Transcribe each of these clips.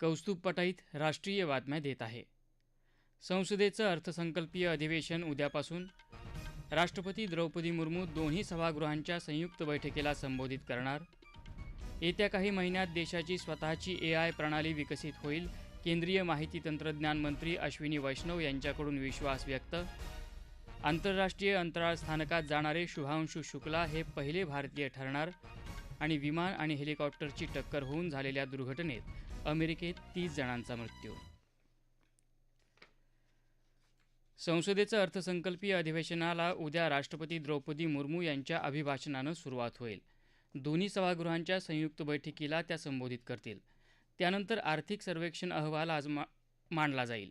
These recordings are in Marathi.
कौस्तुभ पटाईत राष्ट्रीय बातम्या देत आहे. संसदेचं अर्थसंकल्पीय अधिवेशन उद्यापासून. राष्ट्रपती द्रौपदी मुर्मू दोन्ही सभागृहांच्या संयुक्त बैठकीला संबोधित करणार. येत्या काही महिन्यात देशाची स्वतःची ए आय प्रणाली विकसित होईल केंद्रीय माहिती तंत्रज्ञान मंत्री अश्विनी वैष्णव यांच्याकडून विश्वास व्यक्त. आंतरराष्ट्रीय अंतराळ स्थानकात जाणारे शुभांशु शुक्ला हे पहिले भारतीय ठरणार. आणि विमान आणि हेलिकॉप्टरची टक्कर होऊन झालेल्या दुर्घटनेत अमेरिकेत तीस जणांचा मृत्यू. संसदेचं अर्थसंकल्पीय अधिवेशनाला उद्या राष्ट्रपती द्रौपदी मुर्मू यांच्या अभिभाषणानं सुरुवात होईल. दोन्ही सभागृहांच्या संयुक्त बैठकीला त्या संबोधित करतील. त्यानंतर आर्थिक सर्वेक्षण अहवाल आज मा मांडला जाईल.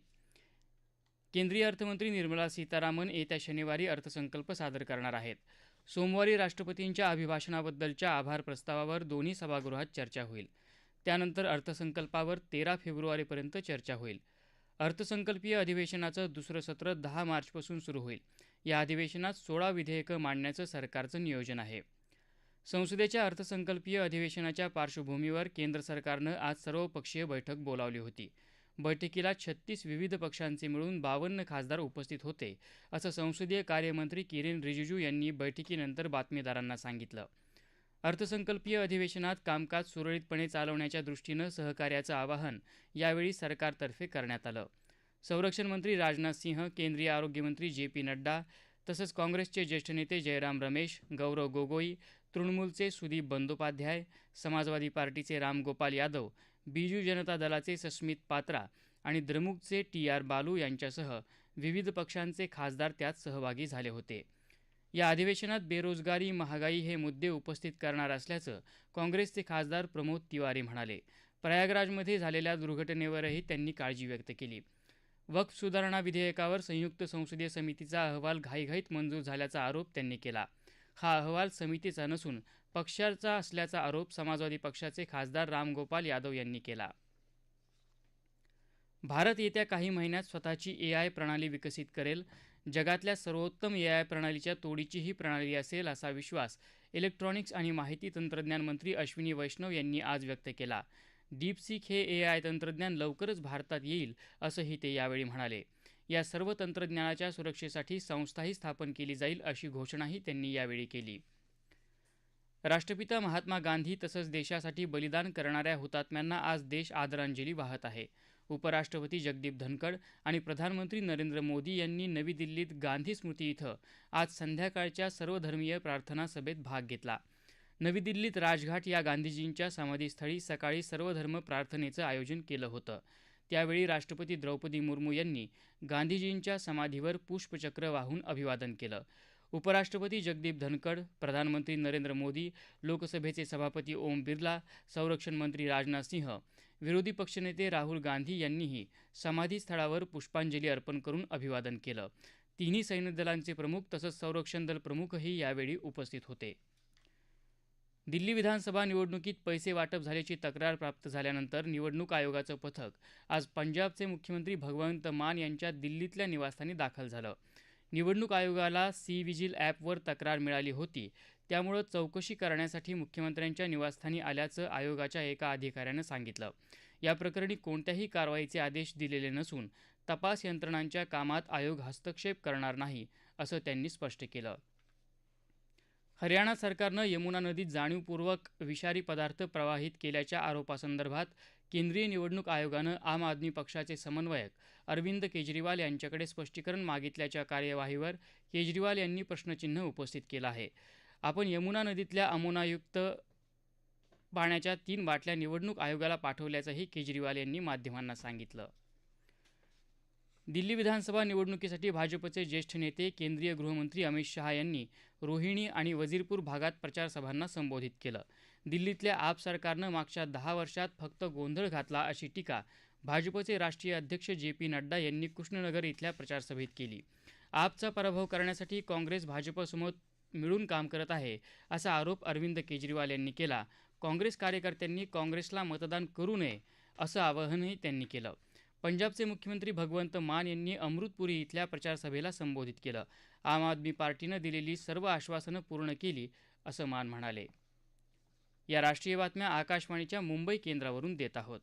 केंद्रीय अर्थमंत्री निर्मला सीतारामन येत्या शनिवारी अर्थसंकल्प सादर करणार आहेत. सोमवारी राष्ट्रपतींच्या अभिभाषणाबद्दलच्या आभार प्रस्तावावर दोन्ही सभागृहात चर्चा होईल. त्यानंतर अर्थसंकल्पावर तेरा फेब्रुवारीपर्यंत चर्चा होईल. अर्थसंकल्पीय अधिवेशनाचं दुसरं सत्र दहा मार्चपासून सुरू होईल. या अधिवेशनात सोळा विधेयकं मांडण्याचं सरकारचं नियोजन आहे. संसदेच्या अर्थसंकल्पीय अधिवेशनाच्या पार्श्वभूमीवर केंद्र सरकारनं आज सर्वपक्षीय बैठक बोलावली होती. बैठकीला छत्तीस विविध पक्षांचे मिळून बावन्न खासदार उपस्थित होते असं संसदीय कार्यमंत्री किरेन रिजिजू यांनी बैठकीनंतर बातमीदारांना सांगितलं. अर्थसंकल्पीय अधिवेशनात कामकाज सुरळीतपणे चालवण्याच्या दृष्टीनं सहकार्याचं आवाहन यावेळी सरकारतर्फे करण्यात आलं. संरक्षण मंत्री राजनाथ सिंह केंद्रीय आरोग्यमंत्री जे पी नड्डा तसंच काँग्रेसचे ज्येष्ठ नेते जयराम रमेश गौरव गोगोई तृणमूलचे सुदीप बंदोपाध्याय समाजवादी पार्टीचे रामगोपाल यादव बीजू जनता दलाचे सस्मित पात्रा आणि द्रमुकचे टी आर बालू यांच्यासह विविध पक्षांचे खासदार त्यात सहभागी झाले होते. या अधिवेशनात बेरोजगारी महागाई हे मुद्दे उपस्थित करणार असल्याचं काँग्रेसचे खासदार प्रमोद तिवारी म्हणाले. प्रयागराजमध्ये झालेल्या दुर्घटनेवरही त्यांनी काळजी व्यक्त केली. वक्फ सुधारणा विधेयकावर संयुक्त संसदीय समितीचा अहवाल घाईघाईत मंजूर झाल्याचा आरोप त्यांनी केला. हा अहवाल समितीचा नसून पक्षाचा असल्याचा आरोप समाजवादी पक्षाचे खासदार रामगोपाल यादव यांनी केला. भारत येत्या काही महिन्यात स्वतःची ए आय प्रणाली विकसित करेल. जगातल्या सर्वोत्तम ए आय प्रणालीच्या तोडीची ही प्रणाली असेल असा विश्वास इलेक्ट्रॉनिक्स आणि माहिती तंत्रज्ञान मंत्री अश्विनी वैष्णव यांनी आज व्यक्त केला. डीपसिक हे ए आय तंत्रज्ञान लवकरच भारतात येईल असंही ते यावेळी म्हणाले. या सर्व तंत्रज्ञानाच्या सुरक्षेसाठी संस्थाही स्थापन केली जाईल अशी घोषणाही त्यांनी यावेळी केली. राष्ट्रपिता महात्मा गांधी तसंच देशासाठी बलिदान करणाऱ्या हुतात्म्यांना आज देश आदरांजली वाहत आहे. उपराष्ट्रपती जगदीप धनखड आणि प्रधानमंत्री नरेंद्र मोदी यांनी नवी दिल्लीत गांधी स्मृती इथं आज संध्याकाळच्या सर्वधर्मीय प्रार्थना सभेत भाग घेतला. नवी दिल्लीत राजघाट या गांधीजींच्या समाधीस्थळी सकाळी सर्वधर्म प्रार्थनेचं आयोजन केलं होतं. त्यावेळी राष्ट्रपती द्रौपदी मुर्मू यांनी गांधीजींच्या समाधीवर पुष्पचक्र वाहून अभिवादन केलं. उपराष्ट्रपती जगदीप धनखड प्रधानमंत्री नरेंद्र मोदी लोकसभेचे सभापती ओम बिर्ला संरक्षण मंत्री राजनाथ सिंह विरोधी पक्षनेते राहुल गांधी यांनीही समाधीस्थळावर पुष्पांजली अर्पण करून अभिवादन केलं. तिन्ही सैन्यदलांचे प्रमुख तसंच संरक्षण दल प्रमुखही यावेळी उपस्थित होते. दिल्ली विधानसभा निवडणुकीत पैसे वाटप झाल्याची तक्रार प्राप्त झाल्यानंतर निवडणूक आयोगाचं पथक आज पंजाबचे मुख्यमंत्री भगवंत मान यांच्या दिल्लीतल्या निवासस्थानी दाखल झालं. निवडणूक आयोगाला सी विजिल ॲपवर तक्रार मिळाली होती. त्यामुळं चौकशी करण्यासाठी मुख्यमंत्र्यांच्या निवासस्थानी आल्याचं आयोगाच्या एका अधिकाऱ्यानं सांगितलं. या प्रकरणी कोणत्याही कारवाईचे आदेश दिलेले नसून तपास यंत्रणांच्या कामात आयोग हस्तक्षेप करणार नाही असं त्यांनी स्पष्ट केलं. हरियाणा सरकारनं यमुना नदीत जाणीवपूर्वक विषारी पदार्थ प्रवाहित केल्याच्या आरोपासंदर्भात केंद्रीय निवडणूक आयोगानं आम आदमी पक्षाचे समन्वयक अरविंद केजरीवाल यांच्याकडे स्पष्टीकरण मागितल्याच्या कार्यवाहीवर केजरीवाल यांनी प्रश्नचिन्ह उपस्थित केलं आहे. आपण यमुना नदीतल्या अमोनायुक्त पाण्याच्या तीन बाटल्या निवडणूक आयोगाला पाठवल्याचंही केजरीवाल यांनी माध्यमांना सांगितलं. दिल्ली विधानसभा निवडणुकीसाठी भाजपचे ज्येष्ठ नेते केंद्रीय गृहमंत्री अमित शहा यांनी रोहिणी आणि वजीरपूर भागात प्रचारसभांना संबोधित केलं. दिल्लीतल्या आप सरकारनं मागच्या दहा वर्षात फक्त गोंधळ घातला अशी टीका भाजपचे राष्ट्रीय अध्यक्ष जे पी नड्डा यांनी कृष्णनगर इथल्या प्रचारसभेत केली. आपचा पराभव करण्यासाठी काँग्रेस भाजपसमोर मिळून काम करत आहे असा आरोप अरविंद केजरीवाल यांनी केला. काँग्रेस कार्यकर्त्यांनी काँग्रेसला मतदान करू नये असं आवाहनही त्यांनी केलं. पंजाबचे मुख्यमंत्री भगवंत मान यांनी अमृतपुरी इथल्या प्रचारसभेला संबोधित केलं. आम आदमी पार्टीनं दिलेली सर्व आश्वासनं पूर्ण केली असं मान म्हणाले. या राष्ट्रीय बातम्या आकाशवाणीच्या मुंबई केंद्रावरून देत आहोत.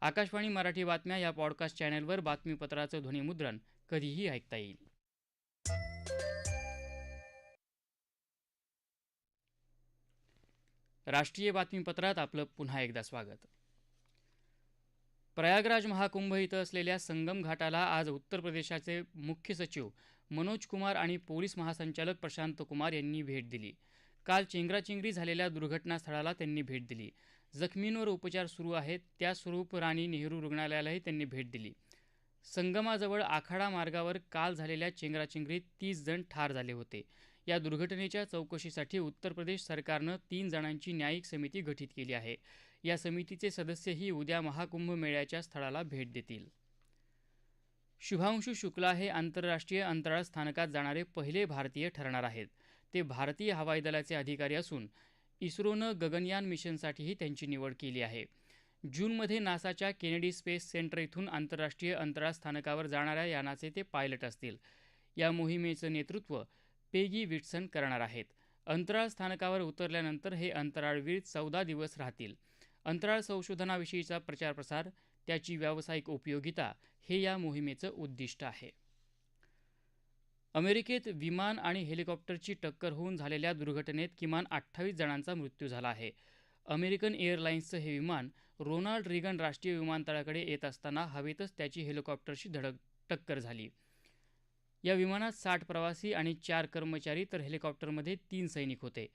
आकाशवाणी मराठी बातम्या या पॉडकास्ट चॅनेलवर बातमीपत्राचं ध्वनिमुद्रण कधीही ऐकता येईल. राष्ट्रीय बातमीपत्रात आपलं पुन्हा एकदा स्वागत. प्रयागराज महाकुंभ इथं असलेल्या संगम घाटाला आज उत्तर प्रदेशाचे मुख्य सचिव मनोज कुमार आणि पोलीस महासंचालक प्रशांत कुमार यांनी भेट दिली. काल चेंगराचेंगरी झालेल्या दुर्घटनास्थळाला त्यांनी भेट दिली. जखमींवर उपचार सुरू आहेत त्या स्वरूप राणी नेहरू रुग्णालयालाही त्यांनी भेट दिली. संगमाजवळ आखाडा मार्गावर काल झालेल्या चेंगराचेंगरीत तीस जण ठार झाले होते. या दुर्घटनेच्या चौकशीसाठी उत्तर प्रदेश सरकारनं तीन जणांची न्यायिक समिती गठीत केली आहे. या समितीचे सदस्यही उद्या महाकुंभ मेळ्याच्या स्थळाला भेट देतील. शुभांशु शुक्ला हे आंतरराष्ट्रीय अंतराळ स्थानकात जाणारे पहिले भारतीय ठरणार आहेत. ते भारतीय हवाई दलाचे अधिकारी असून इस्रोनं गगनयान मिशनसाठीही त्यांची निवड केली आहे. जूनमध्ये नासाच्या केनेडी स्पेस सेंटर इथून आंतरराष्ट्रीय अंतराळ स्थानकावर जाणाऱ्या यानाचे ते पायलट असतील. या मोहिमेचं नेतृत्व पेगी विटसन करणार आहेत. अंतराळ स्थानकावर उतरल्यानंतर हे अंतराळवीर चौदा दिवस राहतील. अंतराळ संशोधनाविषयीचा प्रचार प्रसार त्याची व्यावसायिक उपयोगिता हे या मोहिमेचं उद्दिष्ट आहे. अमेरिकेत विमान आणि हेलिकॉप्टरची टक्कर होऊन झालेल्या दुर्घटनेत किमान अठ्ठावीस जणांचा मृत्यू झाला आहे. अमेरिकन एअरलाइन्सचं हे विमान रोनाल्ड रिगन राष्ट्रीय विमानतळाकडे येत असताना हवेतच त्याची हेलिकॉप्टरशी धडक टक्कर झाली. या विमानात साठ प्रवासी आणि चार कर्मचारी तर हेलिकॉप्टरमध्ये तीन सैनिक होते.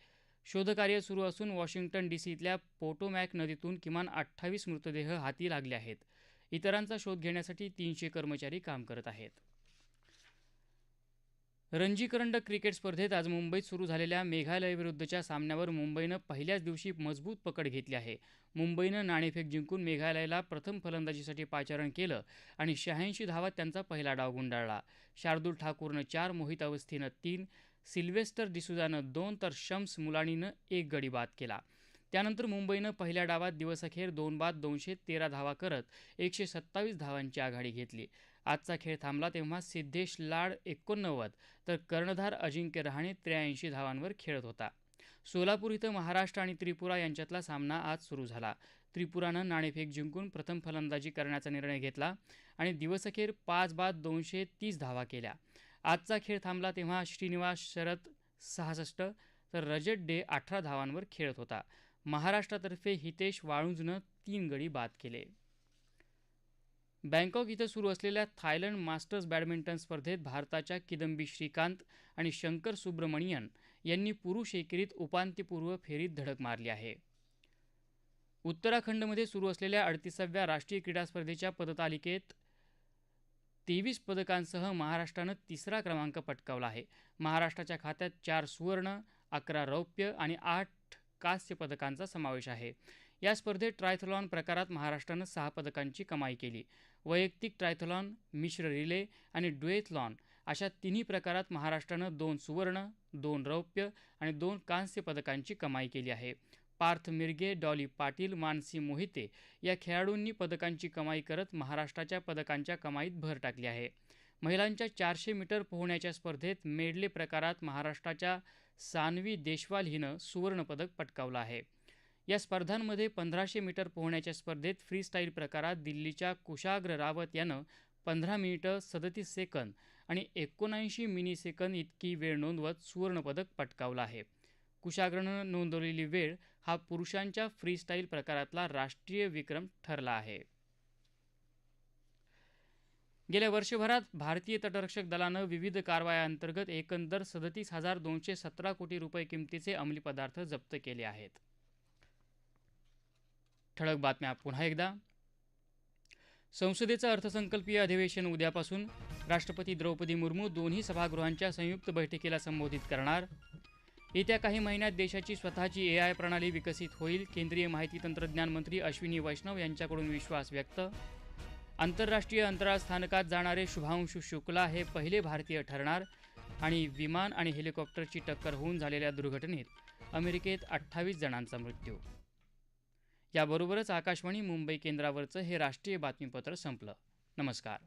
शोधकार्य सुरू असून वॉशिंग्टन डी सीतल्या पोटोमॅक नदीतून किमान अठ्ठावीस मृतदेह हाती लागले आहेत. इतरांचा शोध घेण्यासाठी तीनशे कर्मचारी काम करत आहेत. रणजी करंडक क्रिकेट स्पर्धेत आज मुंबईत सुरू झालेल्या मेघालयविरुद्धच्या सामन्यावर मुंबईनं पहिल्याच दिवशी मजबूत पकड घेतली आहे. मुंबईनं नाणेफेक जिंकून मेघालयाला प्रथम फलंदाजीसाठी पाचारण केलं आणि शहाऐंशी धावात त्यांचा पहिला डाव गुंडाळला. शार्दूल ठाकूरनं चार मोहित अवस्थीनं तीन सिल्वेस्टर डिसुजानं दोन तर शम्स मुलानीनं एक गडी बाद केला. त्यानंतर मुंबईनं पहिल्या डावात दिवसअखेर दोन बाद दोनशे तेरा धावा करत एकशे सत्तावीस धावांची आघाडी घेतली. आजचा खेळ थांबला तेव्हा सिद्धेश लाड एकोणनव्वद तर कर्णधार अजिंक्य रहाणे त्र्याऐंशी धावांवर खेळत होता. सोलापूर इथं महाराष्ट्र आणि त्रिपुरा यांच्यातला सामना आज सुरू झाला. त्रिपुरानं नाणेफेक जिंकून प्रथम फलंदाजी करण्याचा निर्णय घेतला आणि दिवसअखेर पाच बाद दोनशे तीस धावा केल्या. आजचा खेळ थांबला तेव्हा श्रीनिवास शरद सहासष्ट तर रजत डे अठरा धावांवर खेळत होता. महाराष्ट्रातर्फे हितेश वाळुंजनं तीन गडी बाद केले. बँकॉक इथं सुरू असलेल्या थायलंड मास्टर्स बॅडमिंटन स्पर्धेत भारताच्या किदंबी श्रीकांत आणि शंकर सुब्रमणियन यांनी पुरुष एकेरीत उपांत्यपूर्व फेरीत धडक मारली आहे. उत्तराखंडमध्ये सुरू असलेल्या अडतीसाव्या राष्ट्रीय क्रीडा स्पर्धेच्या पदतालिकेत तेवीस पदकांसह महाराष्ट्रानं तिसरा क्रमांक पटकावला आहे. महाराष्ट्राच्या खात्यात चार सुवर्ण अकरा रौप्य आणि आठ कांस्य पदकांचा समावेश आहे. या स्पर्धेत ट्रायथलॉन प्रकारात महाराष्ट्रानं सहा पदकांची कमाई केली. वैयक्तिक ट्रायथलॉन मिश्र रिले आणि ड्युएथलॉन अशा तिन्ही प्रकारात महाराष्ट्रानं दोन सुवर्ण दोन रौप्य आणि दोन कांस्य पदकांची कमाई केली आहे. पार्थ मिरगे डॉली पाटील मानसी मोहिते या खेळाडूंनी पदकांची कमाई करत महाराष्ट्राच्या पदकांच्या कमाईत भर टाकली आहे. महिलांच्या चारशे मीटर पोहण्याच्या स्पर्धेत मेडले प्रकारात महाराष्ट्राच्या सानवी देशवाल हिनं सुवर्णपदक पटकावलं आहे. या स्पर्धांमध्ये पंधराशे मीटर पोहण्याच्या स्पर्धेत फ्रीस्टाईल प्रकारात दिल्लीच्या कुशाग्र रावत यानं पंधरा मिनिटं सदतीस सेकंद आणि एकोणऐंशी मिनी सेकंद इतकी वेळ नोंदवत सुवर्णपदक पटकावलं आहे. कुशाग्रनं नोंदवलेली वेळ हा पुरुषांच्या फ्रीस्टाईल प्रकारातला राष्ट्रीय विक्रम ठरला आहे. गेल्या वर्षभरात भारतीय तटरक्षक दलानं विविध कारवायांअंतर्गत एकंदर सदतीस हजार दोनशे सतरा कोटी रुपये किमतीचे अंमली पदार्थ जप्त केले आहेत. ठळक बातम्या पुन्हा एकदा. संसदेचं अर्थसंकल्पीय अधिवेशन उद्यापासून राष्ट्रपती द्रौपदी मुर्मू दोन्ही सभागृहांच्या संयुक्त बैठकीला संबोधित करणार. येत्या काही महिन्यात देशाची स्वतःची ए आय प्रणाली विकसित होईल. केंद्रीय माहिती तंत्रज्ञान मंत्री अश्विनी वैष्णव यांच्याकडून विश्वास व्यक्त. आंतरराष्ट्रीय अंतराळ स्थानकात जाणारे शुभांशु शुक्ला हे पहिले भारतीय ठरणार आणि विमान आणि हेलिकॉप्टरची टक्कर होऊन झालेल्या दुर्घटनेत अमेरिकेत अठ्ठावीस जणांचा मृत्यू. याबरोबरच आकाशवाणी मुंबई केंद्रावरचं हे राष्ट्रीय बातमीपत्र संपलं. नमस्कार.